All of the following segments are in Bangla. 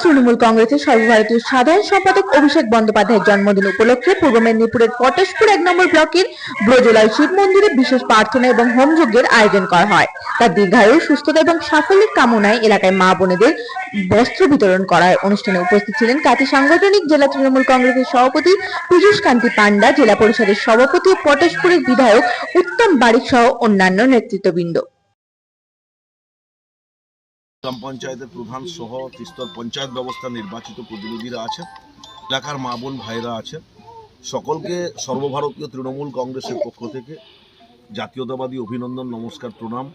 তৃণমূল কংগ্রেসের সর্বভারতীয় সাধারণ সম্পাদক অভিষেক বন্দ্যোপাধ্যায়ের জন্মদিন উপলক্ষে পূর্ব মেদিনীপুরের পটেশপুর এক নম্বর ব্লকের ব্রজলয় শিব মন্দিরে বিশেষ প্রার্থনা এবং হোমযজ্ঞের আয়োজন করা হয়। তার দীর্ঘায়ু, সুস্থতা এবং সাফল্যের কামনায় এলাকায় মা বোনেদের বস্ত্র বিতরণ করার অনুষ্ঠানে উপস্থিত ছিলেন কাতি সাংগঠনিক জেলা তৃণমূল কংগ্রেসের সভাপতি পীযূষ কান্তি পান্ডা জেলা পরিষদের সভাপতি ও পটেশপুরের বিধায়ক উত্তম বারিক সহ অন্যান্য নেতৃত্ববৃন্দ। গ্রাম পঞ্চায়েতের প্রধান সহ তিস্তর পঞ্চায়েত ব্যবস্থা নির্বাচিত প্রতিনিধিরা আছেন, এলাকার মা বোন ভাইরা আছেন। সকলকে সর্বভারতীয় তৃণমূল কংগ্রেসের পক্ষ থেকে জাতীয়তাবাদী অভিনন্দন, নমস্কার, প্রণাম।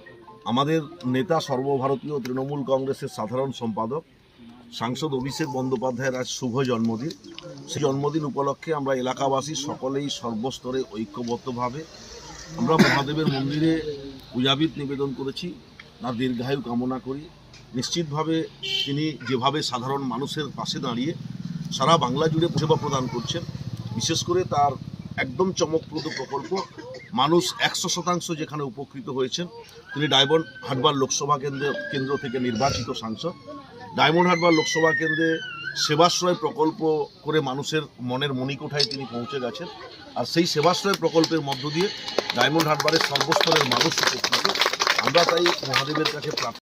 আমাদের নেতা সর্বভারতীয় তৃণমূল কংগ্রেসের সাধারণ সম্পাদক, সাংসদ অভিষেক বন্দ্যোপাধ্যায়ের আজ শুভ জন্মদিন। সেই জন্মদিন উপলক্ষে আমরা এলাকাবাসী সকলেই সর্বস্তরে ঐক্যবদ্ধভাবে আমরা মহাদেবের মন্দিরে পূজাবিদ নিবেদন করেছি। তার দীর্ঘায়ু কামনা করি। নিশ্চিতভাবে তিনি যেভাবে সাধারণ মানুষের পাশে দাঁড়িয়ে সারা বাংলা জুড়ে পরিষেবা প্রদান করছেন, বিশেষ করে তার একদম চমকপ্রদ প্রকল্প, মানুষ একশো শতাংশ যেখানে উপকৃত হয়েছেন, তিনি ডায়মন্ড হাটবার লোকসভা কেন্দ্র কেন্দ্র থেকে নির্বাচিত সাংসদ। ডায়মন্ড হাটবার লোকসভা কেন্দ্রে সেবাশ্রয় প্রকল্প করে মানুষের মনের মণিকোঠায় তিনি পৌঁছে গেছেন। আর সেই সেবাশ্রয় প্রকল্পের মধ্য দিয়ে ডায়মন্ড হাটবারের সর্বস্তরের মানুষ উপকৃত। আমরা তাই মহাদেবের কাছে প্রার্থনা